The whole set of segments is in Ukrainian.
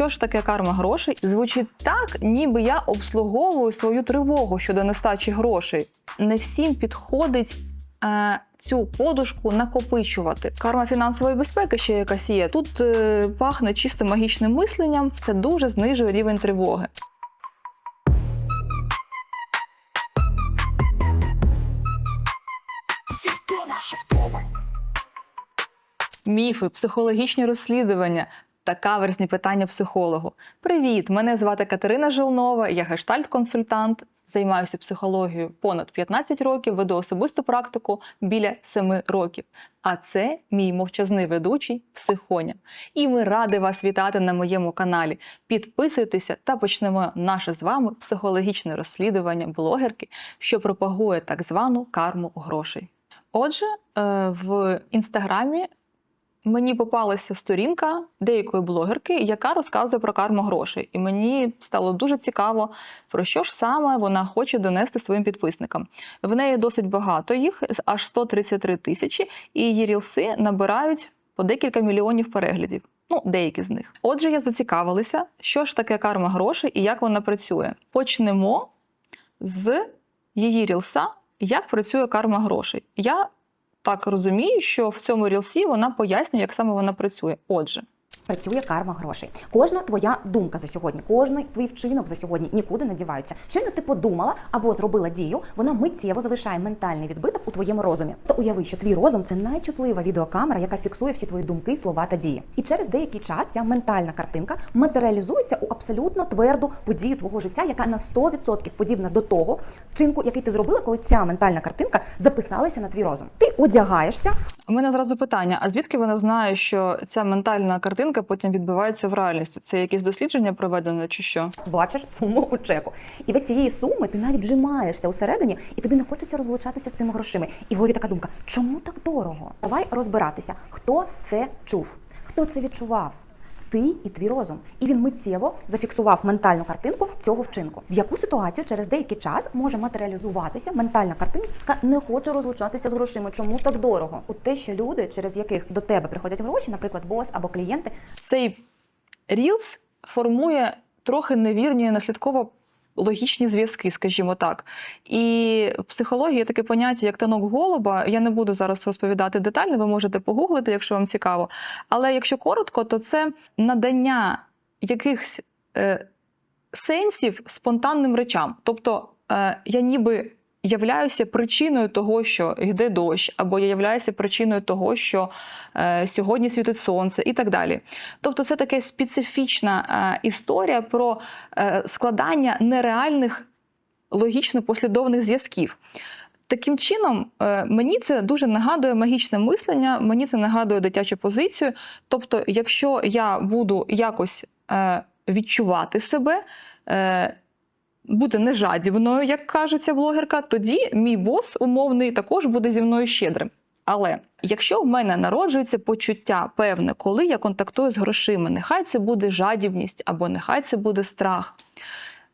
що ж таке карма грошей, звучить так, ніби я обслуговую свою тривогу щодо нестачі грошей. Не всім підходить. Е, Цю подушку накопичувати. Карма фінансової безпеки ще якась є. Тут е, пахне чисто магічним мисленням. Це дуже знижує рівень тривоги. Міфи, психологічні розслідування та каверзні питання психологу. Привіт! Мене звати Катерина Жилнова, я гештальт-консультант. Займаюся психологією понад 15 років, веду особисту практику біля 7 років. А це мій мовчазний ведучий Психоня. І ми раді вас вітати на моєму каналі. Підписуйтеся та почнемо наше з вами психологічне розслідування блогерки, що пропагує так звану карму грошей. Отже, е, в інстаграмі мені попалася сторінка деякої блогерки, яка розказує про карму грошей. І мені стало дуже цікаво, про що ж саме вона хоче донести своїм підписникам. В неї досить багато їх, аж 133 тисячі, і її рілси набирають по декілька мільйонів переглядів. Ну, деякі з них. Отже, я зацікавилася, що ж таке карма грошей і як вона працює. Почнемо з її рілса, як працює карма грошей. Я так розумію, що в цьому рілсі вона пояснює, як саме вона працює. Отже, Працює карма грошей. Кожна твоя думка за сьогодні, кожний твій вчинок за сьогодні нікуди не діваються. Щойно ти подумала або зробила дію, вона миттєво залишає ментальний відбиток у твоєму розумі. То уяви, що твій розум це найчутлива відеокамера, яка фіксує всі твої думки, слова та дії. І через деякий час ця ментальна картинка матеріалізується у абсолютно тверду подію твого життя, яка на 100% подібна до того вчинку, який ти зробила, коли ця ментальна картинка записалася на твій розум. Ти одягаєшся, у мене зразу питання: а звідки вона знає, що ця ментальна картинка потім відбувається в реальності? Це якісь дослідження проведено чи що? бачиш суму у чеку. І від цієї суми ти навіть жимаєшся усередині, і тобі не хочеться розлучатися з цими грошима. І в голові така думка: чому так дорого? Давай розбиратися, хто це чув, хто це відчував. Ти і твій розум, і він миттєво зафіксував ментальну картинку цього вчинку. В яку ситуацію через деякий час може матеріалізуватися ментальна картинка не хоче розлучатися з грошима. Чому так дорого? У те, що люди, через яких до тебе приходять гроші, наприклад, бос або клієнти, Цей рілс формує трохи невірні наслідково. Логічні зв'язки, скажімо так. І в психології таке поняття, як танок голуба. Я не буду зараз розповідати детально, ви можете погуглити, якщо вам цікаво. Але якщо коротко, то це надання якихось е, сенсів спонтанним речам. Тобто е, я ніби являюся причиною того, що йде дощ, або я являюся причиною того, що е, сьогодні світить сонце, і так далі. Тобто, це така специфічна е, історія про е, складання нереальних логічно послідовних зв'язків. Таким чином, е, мені це дуже нагадує магічне мислення, мені це нагадує дитячу позицію. Тобто, якщо я буду якось е, відчувати себе, е, бути нежадібною, як каже ця блогерка, тоді мій бос умовний також буде зі мною щедрим. Але якщо в мене народжується почуття певне, коли я контактую з грошима, нехай це буде жадібність або нехай це буде страх.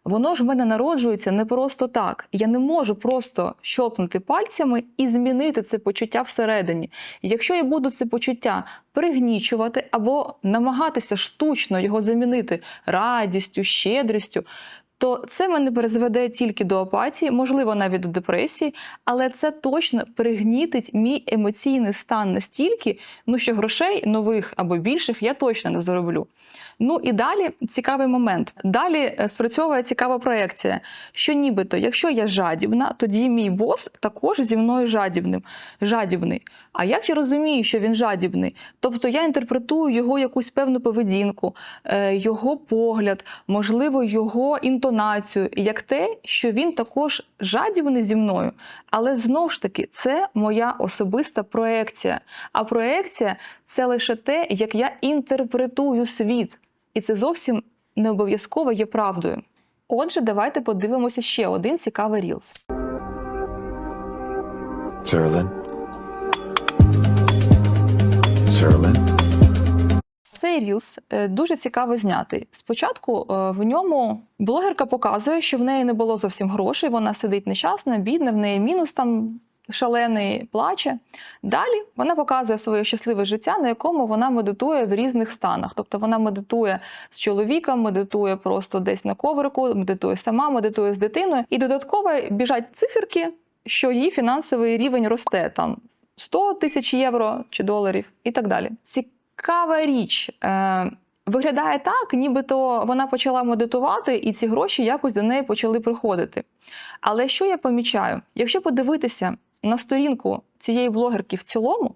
Воно ж в мене народжується не просто так. Я не можу просто щелкнути пальцями і змінити це почуття всередині. Якщо я буду це почуття пригнічувати або намагатися штучно його замінити радістю, щедрістю, то це мене призведе тільки до апатії, можливо, навіть до депресії, але це точно пригнітить мій емоційний стан настільки, ну що грошей нових або більших я точно не зароблю. Ну і далі цікавий момент. Далі е, спрацьовує цікава проекція, що нібито, якщо я жадібна, тоді мій бос також зі мною жадібним, жадібний. А як я розумію, що він жадібний? Тобто я інтерпретую його якусь певну поведінку, е, його погляд, можливо, його інтонацію, як те, що він також жадібний зі мною. Але знову ж таки, це моя особиста проекція. А проекція це лише те, як я інтерпретую світ. І це зовсім не обов'язково є правдою. Отже, давайте подивимося ще один цікавий рілс. Sarah Lynn? Цей рілс е, дуже цікаво знятий. Спочатку е, в ньому блогерка показує, що в неї не було зовсім грошей, вона сидить нещасна, бідна, в неї мінус там шалений, плаче. Далі вона показує своє щасливе життя, на якому вона медитує в різних станах. Тобто вона медитує з чоловіком, медитує просто десь на коврику, медитує сама, медитує з дитиною. І додатково біжать циферки, що її фінансовий рівень росте там 100 тисяч євро чи доларів і так далі. Цікава річ. Е, Виглядає так, нібито вона почала медитувати, і ці гроші якось до неї почали приходити. Але що я помічаю? Якщо подивитися на сторінку цієї блогерки в цілому,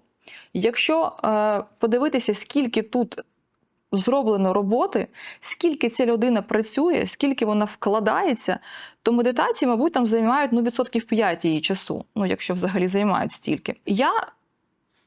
якщо е, подивитися, скільки тут зроблено роботи, скільки ця людина працює, скільки вона вкладається, то медитації, мабуть, там займають ну, відсотків 5 її часу, ну якщо взагалі займають стільки. Я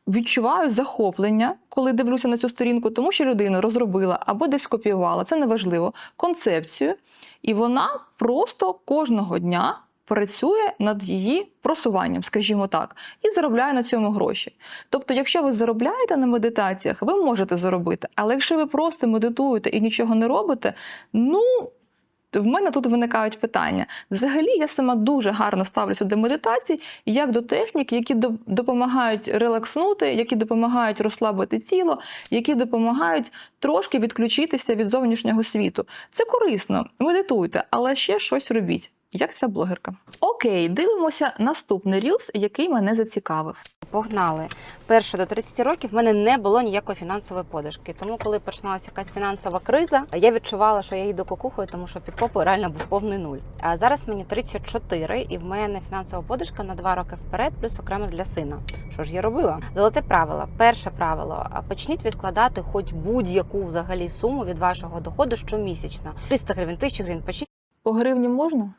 відчуваю захоплення, коли дивлюся на цю сторінку, тому що людина розробила або десь копіювала, це неважливо, концепцію, і вона просто кожного дня працює над її просуванням, скажімо так, і заробляє на цьому гроші. Тобто, якщо ви заробляєте на медитаціях, ви можете заробити. Але якщо ви просто медитуєте і нічого не робите, ну. В мене тут виникають питання. Взагалі, я сама дуже гарно ставлюся до медитацій, як до технік, які допомагають релакснути, які допомагають розслабити тіло, які допомагають трошки відключитися від зовнішнього світу. Це корисно, медитуйте, але ще щось робіть. Як ця блогерка? Окей, дивимося наступний рілс, який мене зацікавив. Погнали. Перше до 30 років в мене не було ніякої фінансової подушки. Тому, коли починалася якась фінансова криза, я відчувала, що я їду кукухою, тому що під попою реально був повний нуль. А зараз мені 34, і в мене фінансова подушка на 2 роки вперед, плюс окремо для сина. Що ж я робила? Золоте правило. Перше правило: почніть відкладати хоч будь-яку взагалі суму від вашого доходу щомісячно. 300 гривень, 1000 гривень. Почніть По гривні можна?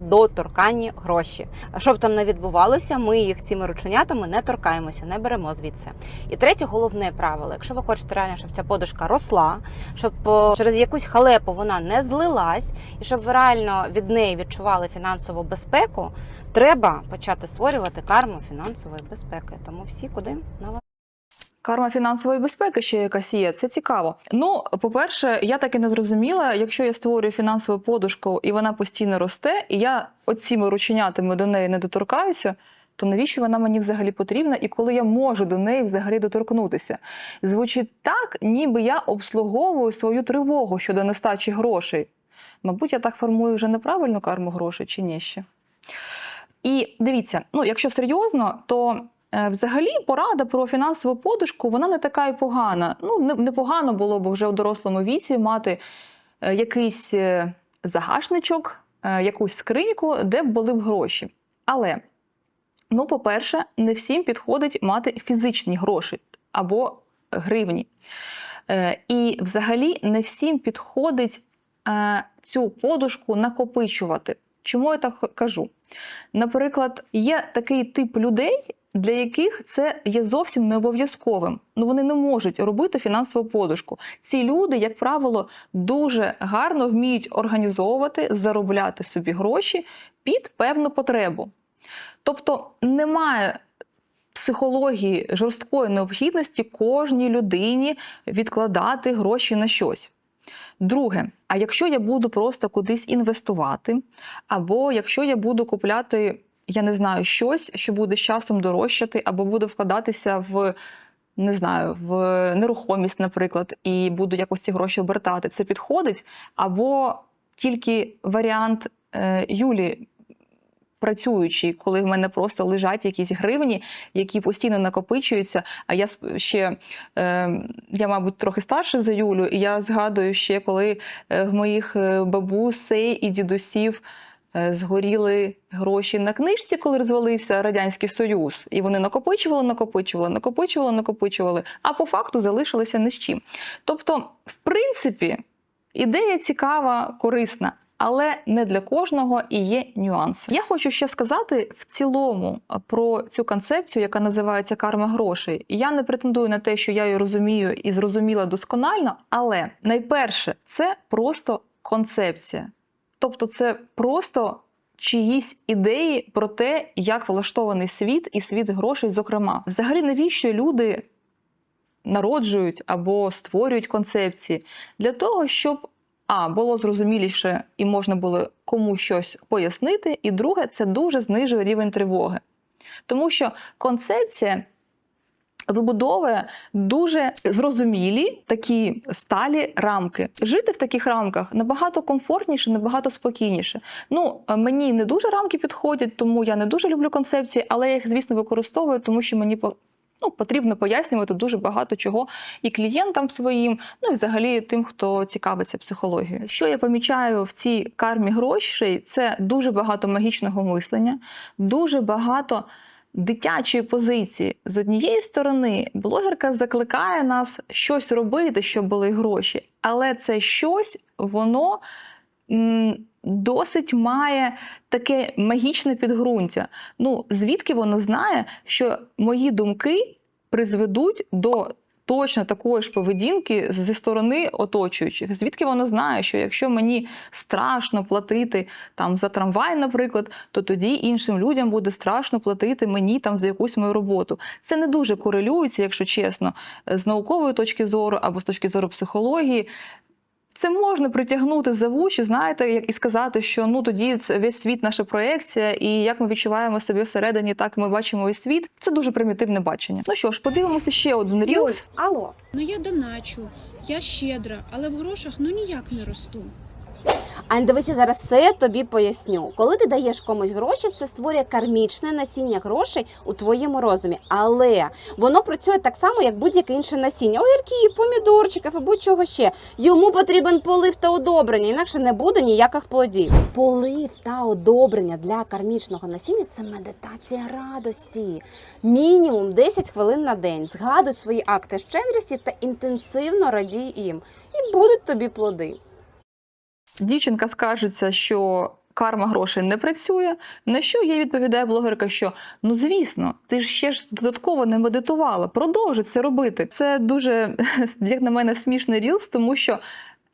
Доторканні гроші. Щоб там не відбувалося, ми їх цими рученятами не торкаємося, не беремо звідси. І третє головне правило: якщо ви хочете реально, щоб ця подушка росла, щоб е, через якусь халепу вона не злилась, і щоб ви реально від неї відчували фінансову безпеку, треба почати створювати карму фінансової безпеки. Тому всі куди на вас. Карма фінансової безпеки ще якась є. Це цікаво. Ну, по-перше, я так і не зрозуміла, якщо я створюю фінансову подушку і вона постійно росте, і я оціми рученятами до неї не доторкаюся. То навіщо вона мені взагалі потрібна, і коли я можу до неї взагалі доторкнутися? Звучить так, ніби я обслуговую свою тривогу щодо нестачі грошей. Мабуть, я так формую вже неправильну карму грошей чи ні ще. І дивіться, ну якщо серйозно, то Взагалі, порада про фінансову подушку вона не така і погана. Ну, непогано було б вже у дорослому віці мати е, якийсь е, загашничок, е, якусь скриньку, де б були б гроші. Але, ну, по-перше, не всім підходить мати фізичні гроші або гривні. Е, І взагалі не всім підходить е, цю подушку накопичувати. Чому я так кажу? Наприклад, є такий тип людей, для яких це є зовсім не обов'язковим. Ну вони не можуть робити фінансову подушку. Ці люди, як правило, дуже гарно вміють організовувати, заробляти собі гроші під певну потребу. Тобто немає психології жорсткої необхідності кожній людині відкладати гроші на щось. Друге, а якщо я буду просто кудись інвестувати, або якщо я буду купляти, я не знаю, щось, що буде з часом дорожчати, або буду вкладатися в. Не знаю, в нерухомість, наприклад, і буду якось ці гроші обертати. Це підходить. Або тільки варіант е, Юлі, працюючий, коли в мене просто лежать якісь гривні, які постійно накопичуються. А я ще, е, я, мабуть, трохи старша за Юлю, і я згадую ще, коли е, в моїх е, бабусей і дідусів згоріли гроші на книжці, коли розвалився Радянський Союз. І вони накопичували, накопичували, накопичували, накопичували, а по факту залишилися ні з чим. Тобто, в принципі, ідея цікава, корисна. Але не для кожного і є нюанси. Я хочу ще сказати в цілому про цю концепцію, яка називається карма грошей. Я не претендую на те, що я її розумію і зрозуміла досконально, але найперше це просто концепція. Тобто, це просто чиїсь ідеї про те, як влаштований світ і світ грошей, зокрема. Взагалі, навіщо люди народжують або створюють концепції? Для того, щоб а було зрозуміліше і можна було комусь щось пояснити. І друге, це дуже знижує рівень тривоги. Тому що концепція вибудовує дуже зрозумілі такі сталі рамки. Жити в таких рамках набагато комфортніше, набагато спокійніше. Ну, е, мені не дуже рамки підходять, тому я не дуже люблю концепції, але я їх, звісно, використовую, тому що мені ну, потрібно пояснювати дуже багато чого і клієнтам своїм, ну і взагалі тим, хто цікавиться психологією. Що я помічаю в цій кармі грошей, це дуже багато магічного мислення, дуже багато дитячої позиції. З однієї сторони, блогерка закликає нас щось робити, щоб були гроші, але це щось, воно. Досить має таке магічне підґрунтя. Ну, звідки вона знає, що мої думки призведуть до точно такої ж поведінки зі сторони оточуючих? Звідки вона знає, що якщо мені страшно платити там за трамвай, наприклад, то тоді іншим людям буде страшно платити мені там за якусь мою роботу. Це не дуже корелюється, якщо чесно, з наукової точки зору або з точки зору психології. Це можна притягнути за вуші, знаєте, як і сказати, що ну тоді це весь світ наша проекція, і як ми відчуваємо себе всередині, так ми бачимо весь світ. Це дуже примітивне бачення. Ну що ж, подивимося ще один рілс. алло. Ну я доначу, я щедра, але в грошах ну ніяк не росту. Ань, дивися, зараз все тобі поясню. Коли ти даєш комусь гроші, це створює кармічне насіння грошей у твоєму розумі. Але воно працює так само, як будь-яке інше насіння. Огірків, помідорчиків і будь-чого ще. Йому потрібен полив та одобрення, інакше не буде ніяких плодів. Полив та одобрення для кармічного насіння це медитація радості. Мінімум 10 хвилин на день. Згадуй свої акти щедрості та інтенсивно радій їм. І будуть тобі плоди. Дівчинка скажеться, що карма грошей не працює. На що їй відповідає блогерка, що ну звісно, ти ж ще ж додатково не медитувала. Продовжуй це робити. Це дуже, як на мене, смішний рілс, тому що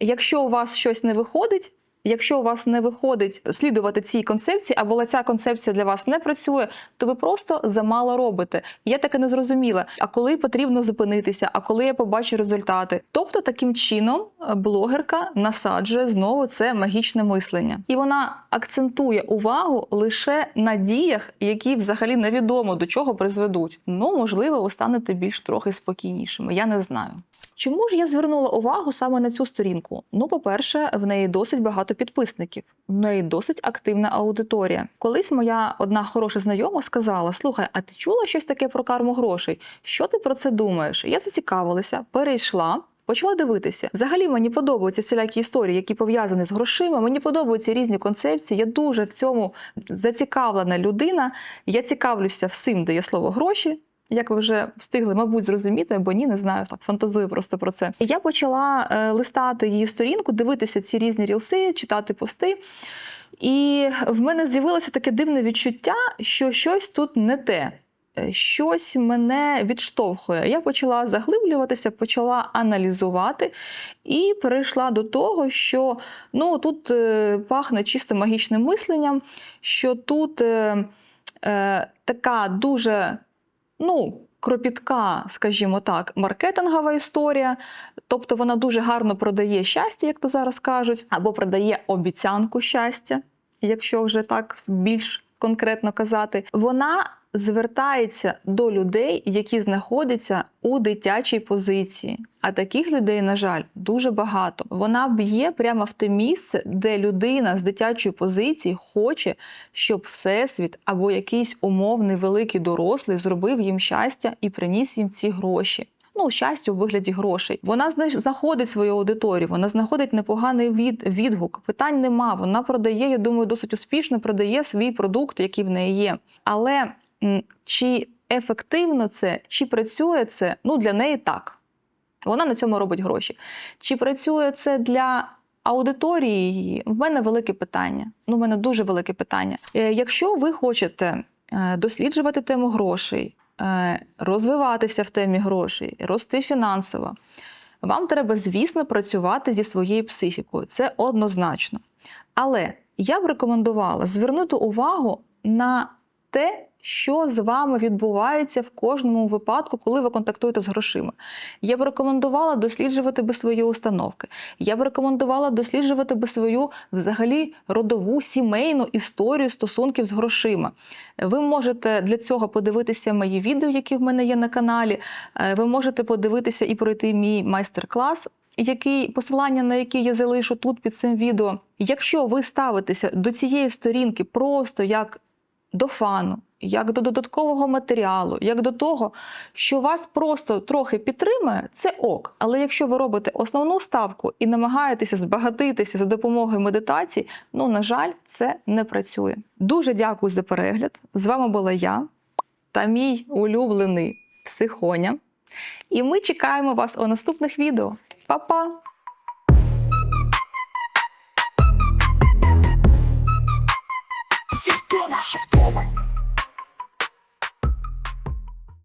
якщо у вас щось не виходить. Якщо у вас не виходить слідувати цій концепції, або ця концепція для вас не працює, то ви просто замало робите. Я таке не зрозуміла. А коли потрібно зупинитися, а коли я побачу результати. Тобто, таким чином е, блогерка насаджує знову це магічне мислення, і вона акцентує увагу лише на діях, які взагалі невідомо до чого призведуть. Ну, можливо, ви станете більш трохи спокійнішими. Я не знаю. Чому ж я звернула увагу саме на цю сторінку? Ну, по-перше, в неї досить багато підписників, в неї досить активна аудиторія. Колись моя одна хороша знайома сказала: Слухай, а ти чула щось таке про карму грошей? Що ти про це думаєш? Я зацікавилася, перейшла. Почала дивитися. Взагалі мені подобаються всілякі історії, які пов'язані з грошима. Мені подобаються різні концепції. Я дуже в цьому зацікавлена людина. Я цікавлюся всім, де є слово гроші. Як ви вже встигли, мабуть, зрозуміти, або ні, не знаю, так фантазую просто про це. Я почала е, листати її сторінку, дивитися ці різні рілси, читати пости. І в мене з'явилося таке дивне відчуття, що щось тут не те. Е, Щось мене відштовхує. Я почала заглиблюватися, почала аналізувати і перейшла до того, що ну, тут е, пахне чисто магічним мисленням, що тут е, така дуже ну, кропітка, скажімо так, маркетингова історія. Тобто вона дуже гарно продає щастя, як то зараз кажуть, або продає обіцянку щастя, якщо вже так більш конкретно казати. Вона звертається до людей, які знаходяться у дитячій позиції. А таких людей, на жаль, дуже багато. Вона б'є прямо в те місце, де людина з дитячої позиції хоче, щоб всесвіт або якийсь умовний великий дорослий зробив їм щастя і приніс їм ці гроші. Ну, щастя у вигляді грошей. Вона зна- знаходить свою аудиторію, вона знаходить непоганий від, відгук. Питань нема. Вона продає, я думаю, досить успішно продає свій продукт, який в неї є. Але чи ефективно це, чи працює це? Ну, для неї так. Вона на цьому робить гроші. Чи працює це для аудиторії її? В мене велике питання. Ну, в мене дуже велике питання. Е, Якщо ви хочете е, досліджувати тему грошей, е, розвиватися в темі грошей, рости фінансово, вам треба, звісно, працювати зі своєю психікою. Це однозначно. Але я б рекомендувала звернути увагу на те, що з вами відбувається в кожному випадку, коли ви контактуєте з грошима. Я б рекомендувала досліджувати би свої установки. Я б рекомендувала досліджувати би свою взагалі родову сімейну історію стосунків з грошима. Ви можете для цього подивитися мої відео, які в мене є на каналі. Е, Ви можете подивитися і пройти мій майстер-клас. Який посилання на який я залишу тут під цим відео. Якщо ви ставитеся до цієї сторінки просто як до фану, як до додаткового матеріалу, як до того, що вас просто трохи підтримує, це ок. Але якщо ви робите основну ставку і намагаєтеся збагатитися за допомогою медитації, ну на жаль, це не працює. Дуже дякую за перегляд. З вами була я та мій улюблений психоня. І ми чекаємо вас у наступних відео. Па-па! Сівтона.